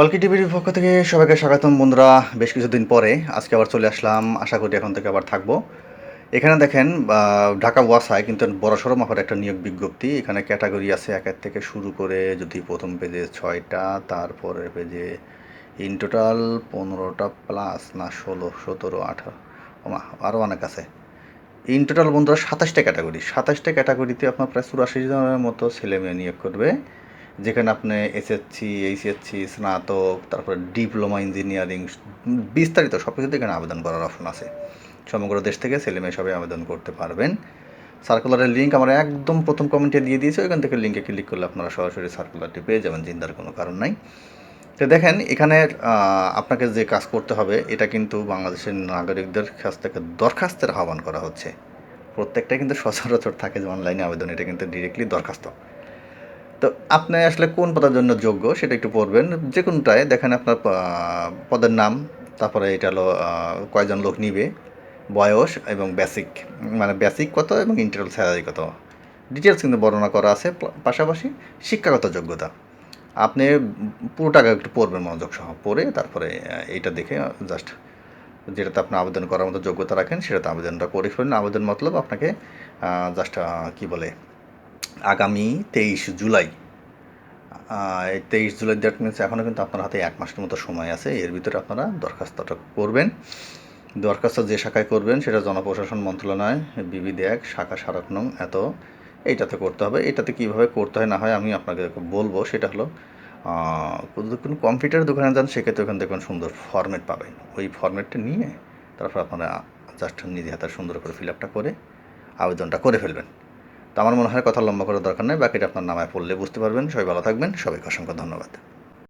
অলকি টিভির পক্ষ থেকে সবাইকে স্বাগতম বন্ধুরা। বেশ কিছুদিন পরে আজকে আবার চলে আসলাম। আশা করি এখন থেকে আবার থাকব। এখানে দেখেন ঢাকা ওয়াসায় কিন্তু বড়সড় মাপের একটা নিয়োগ বিজ্ঞপ্তি। এখানে ক্যাটাগরি আছে একের থেকে শুরু করে যদি প্রথম পেজে ছয়টা তারপরে পেজে ইন টোটাল পনেরোটা প্লাস না ষোলো, সতেরো, আঠারো। ওমা আরও অনেক আছে। ইন টোটাল বন্ধুরা সাতাশটা ক্যাটাগরি। সাতাশটা ক্যাটাগরিতে আপনার প্রায় চুরাশি জনের মতো ছেলে মেয়ে নিয়োগ করবে। যেখানে আপনি এসএসসি এইচএসসি স্নাতক, তারপরে ডিপ্লোমা ইঞ্জিনিয়ারিং, বিস্তারিত সব কিছুতে এখানে আবেদন করার অপশন আছে। সমগ্র দেশ থেকে ছেলে মেয়ে সবাই আবেদন করতে পারবেন। সার্কুলারের লিঙ্ক আমরা একদম প্রথম কমেন্টে দিয়ে দিয়েছি, ওইখান থেকে লিঙ্কে ক্লিক করলে আপনারা সরাসরি সার্কুলারটি পেয়ে যাবেন, চিন্তার কোনো কারণ নাই। তো দেখেন, এখানে আপনাকে যে কাজ করতে হবে, এটা কিন্তু বাংলাদেশের নাগরিকদের কাছ থেকে দরখাস্তের আহ্বান করা হচ্ছে। প্রত্যেকটা কিন্তু সচরাচর থাকে যে অনলাইনে আবেদন, এটা কিন্তু ডিরেক্টলি দরখাস্ত। তো আপনি আসলে কোন পদের জন্য যোগ্য সেটা একটু পড়বেন। যে কোনটায় দেখেন আপনার পদের নাম, তারপরে এটা হলো কয়জন লোক নিবে, বয়স এবং বেসিক মানে বেসিক কত এবং ইন্টারনাল স্যালারি কত। ডিটেলস কিন্তু বর্ণনা করা আছে পাশাপাশি শিক্ষাগত যোগ্যতা। আপনি পুরোটাকে একটু পড়বেন মনোযোগ সহ, পড়ে তারপরে এইটা দেখে জাস্ট যেটাতে আপনি আবেদন করার মতো যোগ্যতা রাখেন, সেটাতে আবেদনটা করে ফেলুন। আবেদন মতলব আপনাকে জাস্ট কি বলে আগামী তেইশ জুলাই। তেইশ জুলাই ডেট মিনস এখনও কিন্তু আপনার হাতে এক মাসের মতো সময় আছে, এর ভিতরে আপনারা দরখাস্তটা করবেন। দরখাস্ত যে শাখায় করবেন সেটা জনপ্রশাসন মন্ত্রণালয়, বিবিধ এক, শাখা স্মারক নং, এত, এইটাতে করতে হবে। এটাতে কীভাবে করতে হয় না হয় আমি আপনাকে বলব, সেটা হলো কোনো কম্পিউটার দোকানে যান সেক্ষেত্রে ওখান দেখবেন সুন্দর ফর্মেট পাবেন। ওই ফর্মেটটা নিয়ে তারপর আপনারা জাস্ট নিজে হাতে সুন্দর করে ফিল আপটা করে আবেদনটা করে ফেলবেন। তো আমার মনে হয় কথা লম্বা করার দরকার নেই, বাকিটা আপনার নামায় পড়লে বুঝতে পারবেন। সবাই ভালো থাকবেন, সবাইকে অসংখ্য ধন্যবাদ।